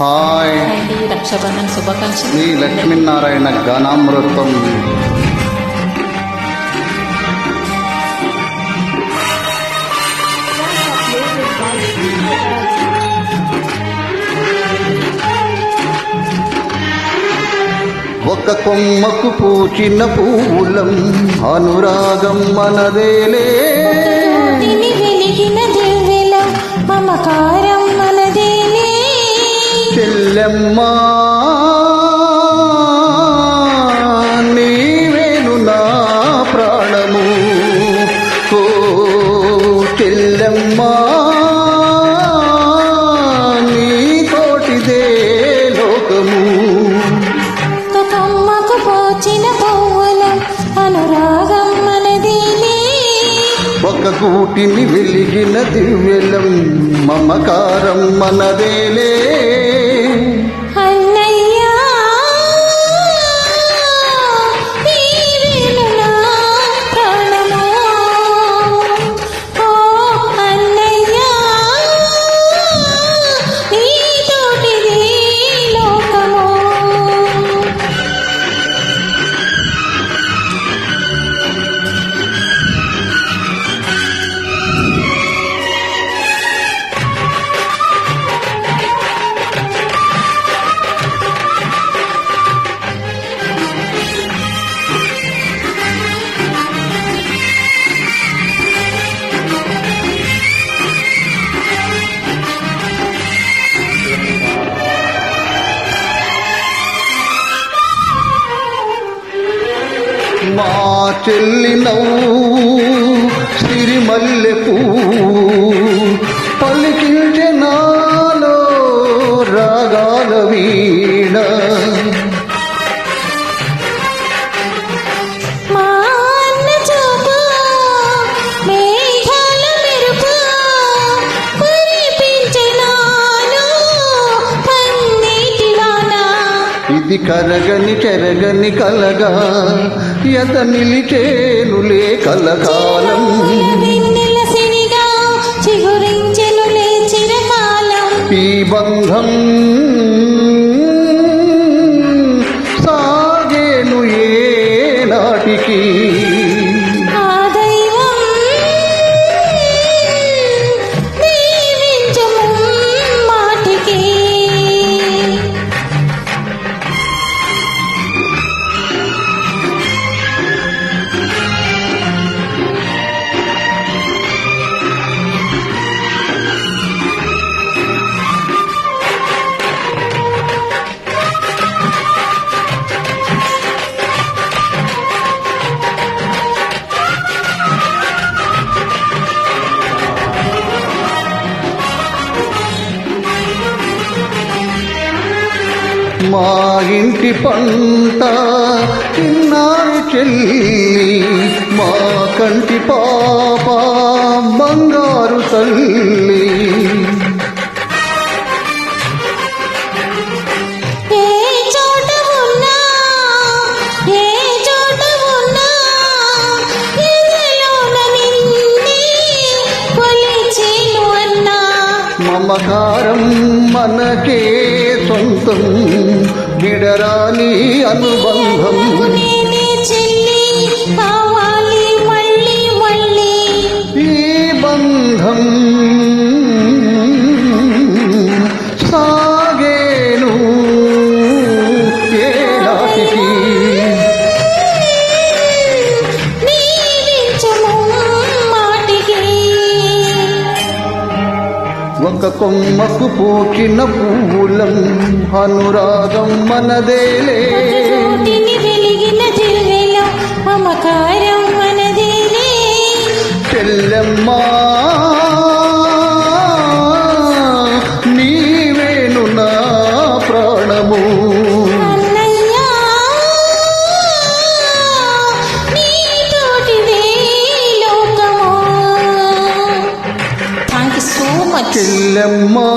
Hi. Rakshabandhan శుభాకాంక్షలు. శ్రీ లక్ష్మీనారాయణ గణామృతం ఒక కొమ్మకు పూచిన పూలం అనురాగం మనదేలే. నీవేను నా ప్రాణము. ఓ నీ తోటిదే లోకము. కొమ్మకు పోచిన పువ్వులం అనురాగం మనదేనే ఒక కూటిని వెలిగిన దివ్యలం మమకారం మనదేలే. చెల్లి నవ్వు సిరిమల్లె పువ్వు పలికించే నాలో రాగాల వీణ ఇది కరగని చెరగని కలగా ఎత నిలిచేనులే కలకాలం వెన్నెల సిరిగా చిగురించెను లేచిన కాలం ఈ బంధం సాగేను ఏ నాటికి మా ఇంటి పంట చిన్నారి చెల్లి మా కంటి పాప బంగారు తల్లి. మమకారం మనకే సొంతం విడరాని అనుబంధం. ఒక కొమ్మకు పూచిన పూలం అనురాగం మనదేలే వెలిగిన మమకారం మనదేలే చెల్లెమ్మా ذنبا